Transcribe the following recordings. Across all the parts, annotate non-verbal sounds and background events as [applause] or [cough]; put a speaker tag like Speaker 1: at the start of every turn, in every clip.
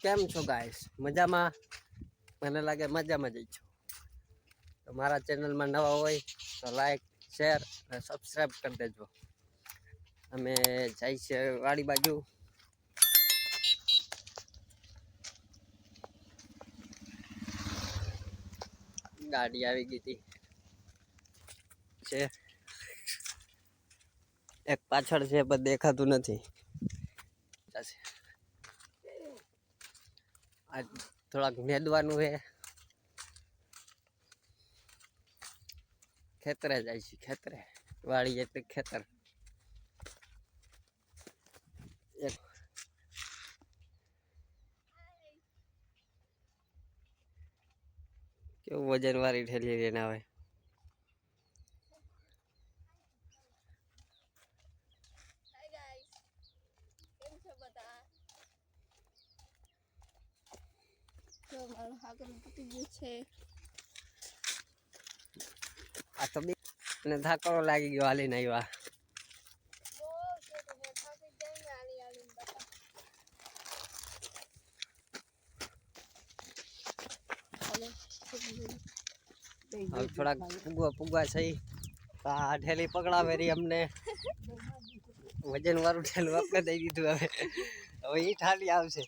Speaker 1: કેમ છો ગાઈસ મજામાં? મને લાગે મજામાં જ છો. તો મારા ચેનલમાં નવા હોય તો લાઈક શેર અને સબસ્ક્રાઈબ કરી દેજો. અમે જાય છે વાડી બાજુ. ગાડી આવી ગઈ હતી. છે. એક પાછળ છે, પણ દેખાતું નથી. આ થોડાક મેદવાનું છે ખેતરે જાય છે, ખેતરે. વાડી એટલે ખેતર. એક. કેવું વજન વાળી ઠેલી લઈને આવે
Speaker 2: હાય ગાઈસ કેમ છો બધા જો મારું ગયું છે
Speaker 1: આ તો બી અને થાકડો લાગી ગયો હાલીને આવ્યા.
Speaker 2: હાલો
Speaker 1: હવે થોડાક પૂગવા પૂગવા છે. આ ઠેલી પકડાવે અમને. વજન વાળું ઠેલું આપણે દીધું હવે. હવે એ ઠાલી આવશે.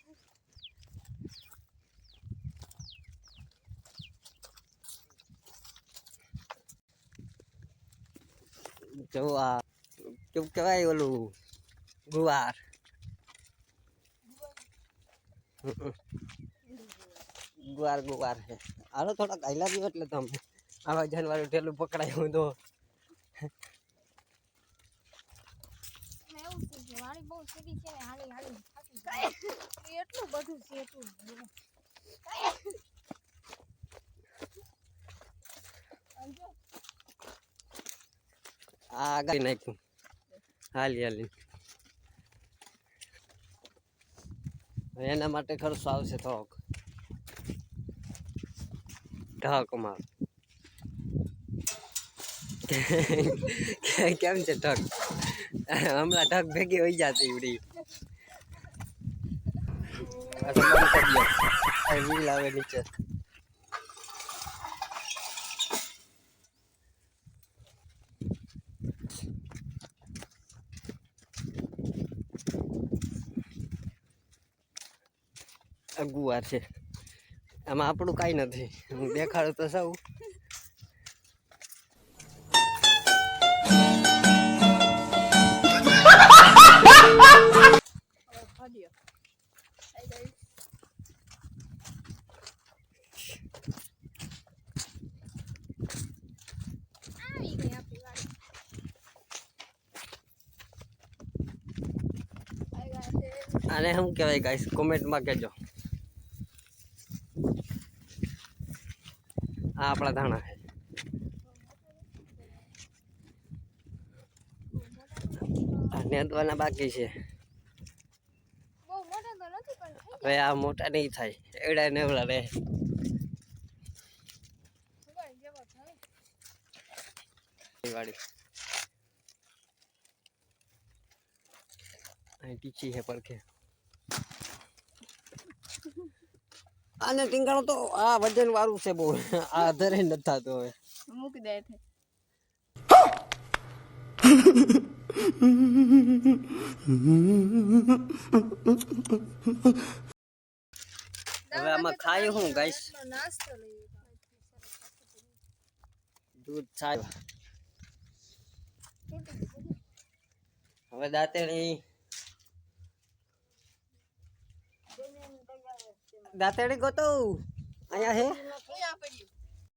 Speaker 1: જો આ કેવું કહેવાય ઓલું ગુવાર ગુવાર ગુવાર છે હાલો થોડાક આયલા દીધો એટલે તમે આવા જાનવર ઠેલું પકડાયું તો
Speaker 2: થાકી જાય એટલું બધું છે એટલું
Speaker 1: આ આગળ નાખ્યું. હાલી હાલી. એના માટે ખર્ચો આવશે થોક ઢાકમાં [laughs] કેમ છે ઢગ હમણાં ઢગ ભેગી હોઈ જતી ઉડી કરી આવે નીચે. ગુવાર છે. આમાં આપણું કાંઈ નથી. હું દેખાડું તો સૌ. આને શું કહેવાય ગાઈસ કોમેન્ટમાં કહેજો. આ આપણા ધાણા નેદવાના બાકી છે. હવે આ મોટા નહીં થાય. એવડા નેવડા રહે. વાડી અહીં ટીચી છે પડખે આને ટીંગાણો તો આ વજન વાળું છે બહુ. આ અધરે નથી થતું હવે
Speaker 2: મૂકી દે છે
Speaker 1: હવે આમાં ખાય હું ગાઈસ? દૂધ છાય હવે દાંતેડી દાંતેડી ગોતો
Speaker 2: અહીંયા પડ્યું